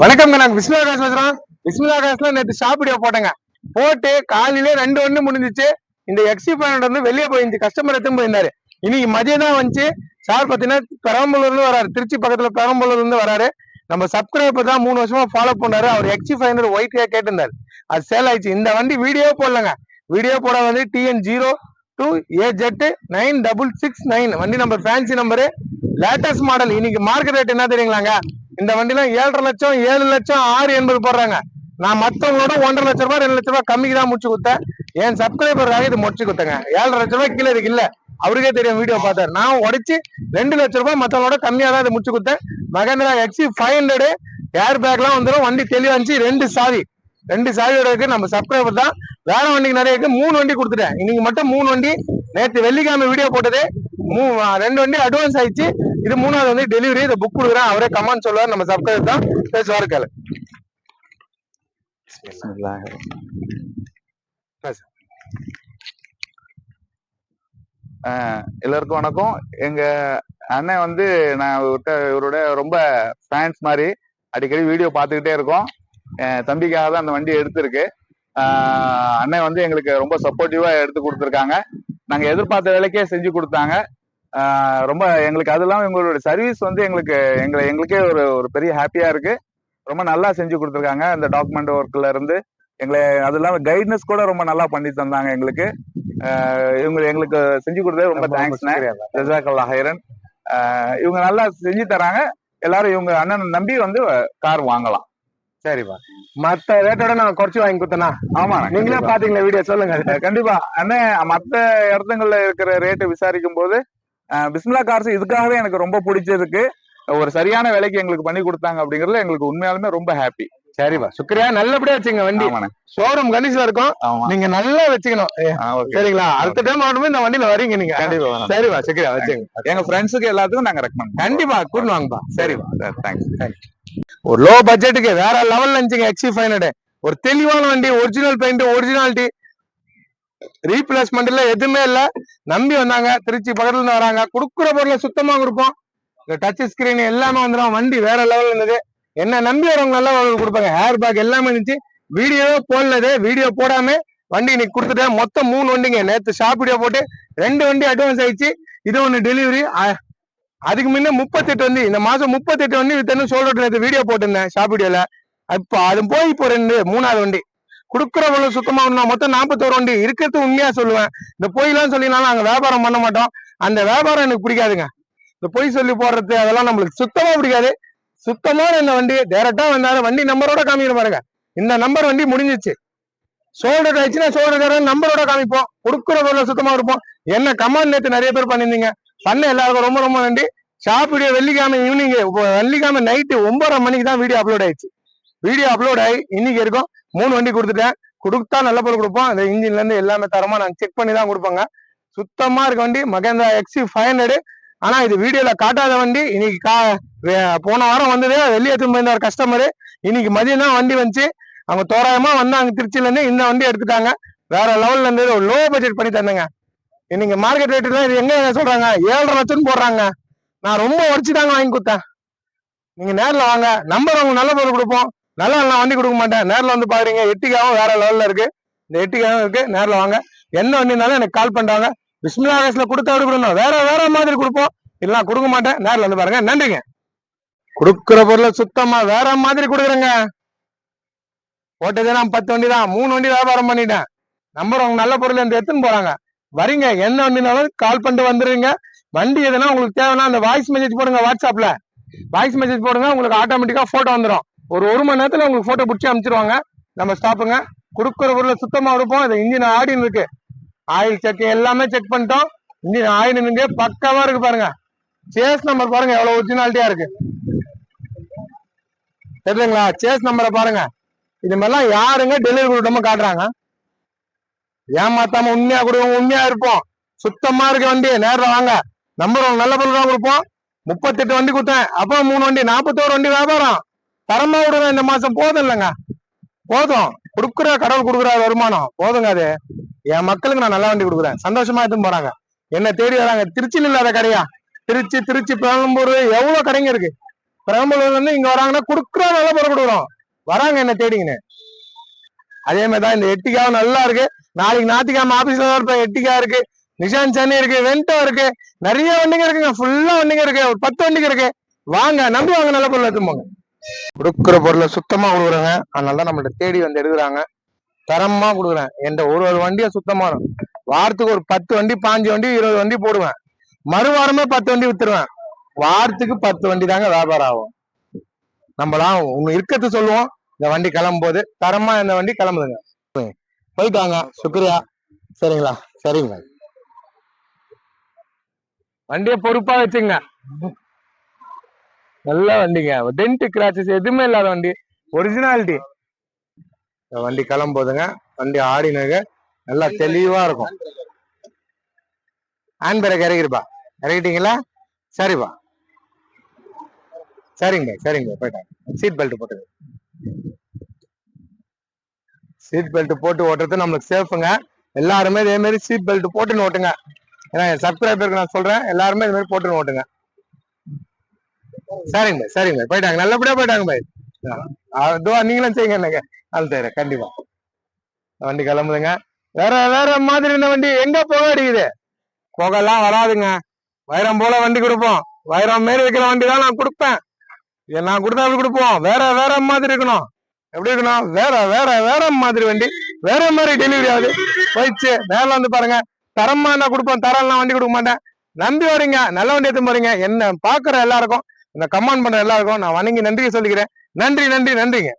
வணக்கம்ங்க நாங்க விஸ்வா காசு பேசுறோம் விஸ்வா நேற்று ஷாப் வீடியோ போட்டேங்க. போட்டு காலையிலே ரெண்டு ஒண்ணு முடிஞ்சிச்சு. இந்த எக்ஸி பேனட் வந்து வெளியே போயிருந்துச்சு. கஸ்டமர் எடுத்து போயிருந்தாரு. இன்னைக்கு மதியம் தான் வந்துச்சு. சார் பாத்தீங்கன்னா பெரம்பலூர்ல இருந்து வராரு. திருச்சி பக்கத்துல பெரம்பலூர்ல இருந்து வராரு. நம்ம சப்ஸ்கிரைபர் தான் மூணு வருஷமா ஃபாலோ பண்ணாரு அவர் எக்ஸி ஃபைவ் ஹண்ட்ரட் கேட்டிருந்தாரு. அது சேல் ஆயிடுச்சு. இந்த வண்டி வீடியோ போடலங்க. வீடியோ போட வந்து TN zero two A Z nine double six nine வண்டி number fancy number latest model இன்னைக்கு மார்க்கெட் ரேட் என்ன தெரியுங்களாங்க? இந்த வண்டிலாம் ஏழரை லட்சம் ஏழு லட்சம் ஆறு எண்பது போடுறாங்க. நான் மற்றவங்களோட ஒன்றரை லட்ச ரூபாய் ரெண்டு லட்ச ரூபாய் கம்மிக்கு தான் முடிச்சு கொடுத்தேன். என் சப்ஸ்கிரைபருக்காக இது முடிச்சு கொடுத்தேங்க. ஏழரை லட்ச ரூபாய் கீழே இதுக்கு இல்ல. அவருக்கே தெரியும் வீடியோ பார்த்தாரு. நான் உடைச்சு ரெண்டு லட்ச ரூபாய் மற்றவங்களோட கம்மியா தான் இதை முடிச்சு கொடுத்தேன். மகேந்திரா எக்ஸி ஃபைவ் ஹண்ட்ரடு ஏர் பேக்லாம் வந்துடும் வண்டி தெளிவாக இருந்துச்சு. ரெண்டு சாவி. ரெண்டு சாவியோட இருக்கு நம்ம சப்ஸ்கிரைபர் தான். வேற வண்டிக்கு நிறைய இருக்கு. மூணு வண்டி கொடுத்துட்டேன். இன்னைக்கு மட்டும் மூணு வண்டி. நேற்று வெள்ளிக்கிழமை வீடியோ போட்டது. மூ ரெண்டு வண்டி அட்வான்ஸ் ஆயிடுச்சு. இது மூணாவது வந்து டெலிவரி இதை புக் கொடுக்குறேன். அவரே கமெண்ட் சொல்லுவார். நம்ம சப்ஸ்கிரைபர் தான். பேசுவாரு கேளு. எல்லாருக்கும் வணக்கம். எங்க அண்ணன் வந்து நான் இவரோட ரொம்ப ஃபேன்ஸ் மாதிரி அடிக்கடி வீடியோ பார்த்துக்கிட்டே இருக்கோம். தம்பிக்காக தான் அந்த வண்டி எடுத்திருக்கு. அண்ணன் வந்து எங்களுக்கு ரொம்ப சப்போர்ட்டிவா எடுத்து கொடுத்துருக்காங்க. நாங்க எதிர்பார்த்த வேலைக்கே செஞ்சு கொடுத்தாங்க. ரொம்ப எங்களுக்கு அது இல்லாமல் எங்களோட சர்வீஸ் வந்து எங்களுக்கு எங்களை எங்களுக்கே ஒரு ஒரு பெரிய ஹாப்பியா இருக்கு. ரொம்ப நல்லா செஞ்சு கொடுத்துருக்காங்க. அந்த டாக்குமெண்ட் ஒர்க்ல இருந்து எங்களை அது இல்லாமல் கைட்னஸ் கூட ரொம்ப நல்லா பண்ணி தந்தாங்க எங்களுக்கு. இவங்க எங்களுக்கு செஞ்சு கொடுத்தது ரொம்ப தேங்க்ஸ்ண்ணே ஜசாக்கல்லா ஹைரன். இவங்க நல்லா செஞ்சு தராங்க. எல்லாரும் இவங்க அண்ணனை நம்பி வந்து கார் வாங்கலாம். சரிப்பா. மத்த ரேட்டோட நான் குறைச்சு வாங்கி கொடுத்தேனா? ஆமா நீங்களே பாத்தீங்களா வீடியோ? சொல்லுங்க. கண்டிப்பா. அண்ணன் மத்த இடத்துங்கள்ல இருக்கிற ரேட்டு விசாரிக்கும் போது பிஸ்மிலா கார்ஸ் இதுக்காகவே எனக்கு ரொம்ப பிடிச்சதுக்கு ஒரு சரியான விலைக்கு எங்களுக்கு பண்ணி கொடுத்தாங்க அப்படிங்கறதுல எங்களுக்கு உண்மையாலுமே ரொம்ப ஹாப்பி சரிப்பா. சுக்ரியா நல்லபடியா வச்சுங்க வண்டி. ஷோரூம் கண்டிஷன்ல இருக்கும். நீங்க நல்லா வச்சுக்கணும். சரிங்களா? அடுத்த டைம் ஆகணுமே இந்த வண்டியில வரீங்க நீங்க. கண்டிப்பா. சரிப்பா சுக்ரியா வச்சுங்க எங்க ஃப்ரெண்ட்ஸுக்கு எல்லாத்துக்கும் நாங்க ரெக்கமெண்ட் கண்டிப்பா கூட்டு வாங்கப்பா. சரிப்பா. தேங்க்ஸ் ஒரு லோ பட்ஜெட்டுக்கு வேற லெவல்ல இருந்துச்சுங்க எக்ஸி ஃபைவ் ஹண்ட்ரட் ஒரு தெளிவான வண்டி ஒரிஜினல் பெயிண்ட் ஒரிஜினாலிட்டி ரீப்ளேஸ்மெண்ட்ல எதுவுமே இல்ல. நம்பி வந்தாங்க. திருச்சி பக்கத்துல இருந்து வராங்க. கொடுக்குற பொருளை சுத்தமா கொடுப்போம். இந்த டச் ஸ்கிரீன் எல்லாமே வந்துடும் வண்டி வேற லெவல் இருந்தது. என்ன நம்பி வரவங்க நல்ல கொடுப்பாங்க. ஹேர் பேக் எல்லாமே இருந்துச்சு. வீடியோவே போடலது. வீடியோ போடாம வண்டி இன்னைக்கு கொடுத்துட்டேன். மொத்தம் மூணு வண்டிங்க. நேத்து ஷாப் வீடியோ போட்டு ரெண்டு வண்டி அட்வான்ஸ் ஆயிடுச்சு. இது ஒண்ணு டெலிவரி அதுக்கு முன்ன முப்பத்தெட்டு வண்டி. இந்த மாசம் முப்பத்தெட்டு வண்டி வித்தன்னு சொல்லிட்டு வீடியோ போட்டிருந்தேன் ஷாப் வீடியோல இப்போ அது போய் இப்போ ரெண்டு மூணாவது வண்டி. குடுக்குறவங்களும் சுத்தமா நான் மொத்தம் நாற்பத்தோரு வண்டி இருக்கிறது உண்மையா சொல்லுவேன். இந்த பொய்லாம் சொல்லினாலும் நாங்க வியாபாரம் பண்ண மாட்டோம். அந்த வியாபாரம் எனக்கு பிடிக்காதுங்க. இந்த பொய் சொல்லி போடுறது அதெல்லாம் நம்மளுக்கு சுத்தமா பிடிக்காது. சுத்தமான இந்த வண்டி டேரக்டா வந்தாலும் வண்டி நம்பரோட காமிக்கிற பாருங்க. இந்த நம்பர் வண்டி முடிஞ்சிச்சு. சோல்டர் ஆயிடுச்சுன்னா சோல்டர் நம்பரோட காமிப்போம். கொடுக்குற பொருள் சுத்தமா இருப்போம் என்ன கமாண்ட் நேத்து நிறைய பேர் பண்ணியிருந்தீங்க. பண்ண எல்லாருக்கும் ரொம்ப ரொம்ப நன்றி. ஷாப் வீடியோ வெள்ளிக்கிழமை ஈவினிங் வெள்ளிக்கிழமை நைட்டு ஒன்பதரை மணிக்கு தான் வீடியோ அப்லோட் ஆயிடுச்சு. வீடியோ அப்லோட் ஆகி இன்னைக்கு இருக்கும். மூணு வண்டி கொடுத்துட்டேன். கொடுத்தா நல்ல பொருள் கொடுப்போம் அந்த இன்ஜின்ல இருந்து எல்லாமே தரமா நாங்க செக் பண்ணி தான் கொடுப்பாங்க. சுத்தமா இருக்க வண்டி மகேந்திரா எக்ஸி ஃபைவ் ஹண்ட்ரட் ஆனா இது வீடியோல காட்டாத வண்டி. இன்னைக்கு கா போன வாரம் வந்தது வெளியே எடுத்துன்னு போயிருந்தார் கஸ்டமர் இன்னைக்கு மதியம் தான் வண்டி வந்துச்சு. அவங்க தோராயமா வந்தாங்க. திருச்சியில இருந்து இந்த வண்டி எடுத்துட்டாங்க. வேற லெவல்ல இருந்தது ஒரு லோ பட்ஜெட் பண்ணி தந்தேங்க. இன்னைக்கு மார்க்கெட் ரேட்டு தான். இது எங்க சொல்றாங்க? ஏழரை லட்சம் போடுறாங்க. நான் ரொம்ப உடச்சு தாங்க வாங்கி கொடுத்தேன். நீங்க நேரில் வாங்க. நம்பர் உங்களுக்கு நல்ல பொருள் கொடுப்போம். நல்லா நான் வண்டி கொடுக்க மாட்டேன். நேரில் வந்து பாக்குறீங்க. எட்டிக்காவும் வேற லெவல்ல இருக்கு. இந்த எட்டிக்காவும் இருக்கு. நேரில் வாங்க. என்ன வண்டினாலும் எனக்கு கால் பண்றாங்க. விஸ்மிலா ரேஸ்ல கொடுத்தா கொடுக்கணும் வேற வேற மாதிரி கொடுப்போம். இல்லை கொடுக்க மாட்டேன். நேரில் வந்து பாருங்க. நன்றிங்க. கொடுக்குற பொருளை சுத்தமா வேற மாதிரி கொடுக்குறேங்க. போட்டதே நான் பத்து வண்டி தான் மூணு வண்டி வியாபாரம் பண்ணிட்டேன். நம்பர் அவங்க நல்ல பொருள் இருந்து எடுத்துன்னு போறாங்க. வரீங்க. என்ன வண்டினாலும் கால் பண்ணிட்டு வந்துருங்க வண்டி எதுனா உங்களுக்கு தேவைன்னா அந்த வாய்ஸ் மெசேஜ் போடுங்க வாட்ஸ்அப்ல வாய்ஸ் மெசேஜ் போடுங்க. உங்களுக்கு ஆட்டோமேட்டிக்கா போட்டோ வந்துடும் ஒரு ஒரு மணி நேரத்துல உங்களுக்கு போட்டோ பிடிச்சி அனுப்பிச்சிருவாங்க. நம்ம ஸ்டாப்புங்க கொடுக்குற பொருளை சுத்தமா இருப்போம். இந்த இன்ஜின் ஆடின்னு இருக்கு. ஆயில் செக் எல்லாமே செக் பண்ணிட்டோம். இன்ஜின் ஆயில் இங்கே பக்காவா இருக்கு பாருங்க. சேஸ் நம்பர் பாருங்க. எவ்வளவு ஒரிஜினாலிட்டியா இருக்கு. தெரியுதுங்களா? சேஸ் நம்பரை பாருங்க. இது மாதிரிலாம் யாருங்க டெலிவரி கொடுக்காம காட்டுறாங்க? ஏமாத்தாம உண்மையா கொடுங்க உண்மையா இருப்போம். சுத்தமா இருக்க வண்டி. நேரில் வாங்க. நம்பர் நல்ல பொருள் தான் கொடுப்போம். முப்பத்தெட்டு வண்டி கொடுத்தேன் அப்போ மூணு வண்டி நாற்பத்தோரு வண்டி வியாபாரம். தரமா விடுங்க இந்த மாசம் போதும் இல்லைங்க போதும். கொடுக்குற கடவுள் கொடுக்குற வருமானம். போதுங்க அது. என் மக்களுக்கு நான் நல்ல வண்டி கொடுக்குறேன். சந்தோஷமா எடுத்துன்னு போறாங்க. என்ன தேடி வராங்க. திருச்சியில் இல்லாத கடையா? திருச்சி திருச்சி பெரம்பலூர் எவ்வளவு கடைங்க இருக்கு? பெரம்பலூர்ல இருந்து இங்க வராங்கன்னா கொடுக்குற நல்ல பொருள் கொடுக்குறோம் வராங்க என்ன தேடிங்கன்னு அதே மாதிரி தான் இந்த எட்டிக்காவும் நல்லா இருக்கு. நாளைக்கு ஞாத்திக்காம ஆபீஸ்ல தான் இருப்பேன். எட்டிக்கா இருக்கு. நிஷான் சென்னை இருக்கு. வெண்டோ இருக்கு. நிறைய வண்டிங்க இருக்குங்க. ஃபுல்லா வண்டிங்க இருக்கு. ஒரு பத்து வண்டிங்க இருக்கு. வாங்க. நம்பி வாங்க. நல்ல பொருள் எடுத்து போங்க. கொடுக்குற பொருளை சுத்தமா கொடுக்குறாங்க. அதனால தான் நம்மள்ட்ட தேடி வந்து எடுக்கிறாங்க. தரமா கொடுக்குறேன். எந்த ஒரு ஒரு வண்டியை சுத்தமா வாரத்துக்கு ஒரு பத்து வண்டி பாஞ்சு வண்டி இருபது வண்டி போடுவேன். மறுவாரமே பத்து வண்டி வித்துருவேன். வாரத்துக்கு பத்து வண்டி தாங்க வியாபாரம் ஆகும். நம்மளாம் உங்க இருக்கிறது சொல்லுவோம். இந்த வண்டி கிளம்பும் போது தரமா இந்த வண்டி கிளம்புதுங்க. போயிட்டாங்க சுக்ரியா. சரிங்களா? சரிங்க. வண்டியை பொறுப்பா வச்சுங்க. நல்ல வண்டிங்க. டென்ட் கிராச்சஸ் எதுவுமே இல்லாத வண்டி. ஒரிஜினாலிட்டி வண்டி கிளம்போதுங்க. வண்டி ஆடினங்க நல்லா தெளிவா இருக்கும். ஹேண்ட் பிரேக் இறக்கிருப்பா. இறக்கிட்டீங்களா? சரிப்பா. சரிங்க சரிங்க. போயிட்டாங்க சீட் பெல்ட் போட்டுங்க சீட் பெல்ட் போட்டு ஓட்டுறது நம்மளுக்கு சேஃபுங்க எல்லாருமே இதே மாதிரி சீட் பெல்ட் போட்டுன்னு ஓட்டுங்க. ஏன்னா என் சப்ஸ்கிரைபருக்கு நான் சொல்றேன். எல்லாருமே இது மாதிரி போட்டுன்னு ஓட்டுங்க. சரிங்க சரிங்க போயிட்டாங்க. நல்லபடியா போயிட்டாங்க பாய். அதுவா நீங்களும் செய்யுங்க என்னங்க. அது தரேன் கண்டிப்பா. வண்டி கிளம்புதுங்க. வேற வேற மாதிரி இந்த வண்டி எங்க போக அடிக்குது? புகைலாம் வராதுங்க. வைரம் போல வண்டி கொடுப்போம். வைரம் மாரி இருக்கிற வண்டி தான் நான் கொடுப்பேன். இதை நான் கொடுத்தா அப்படி கொடுப்போம்? வேற வேற மாதிரி இருக்கணும். எப்படி இருக்கணும்? வேற வேற வேற மாதிரி வண்டி. வேற மாதிரி டெலிவரி ஆகுது. போயிடுச்சு. நேரில் வந்து பாருங்க. தரமா நான் கொடுப்போம். தரம்லாம் வண்டி கொடுக்க மாட்டேன். நம்பி வரீங்க. நல்ல வண்டி எடுத்து போறீங்க. என்ன பாக்குற எல்லாருக்கும் இந்த கமெண்ட் பண்ற எல்லாருக்கும் நான் வணங்கி நன்றியை சொல்லிக்கிறேன். நன்றி நன்றி நன்றிங்க.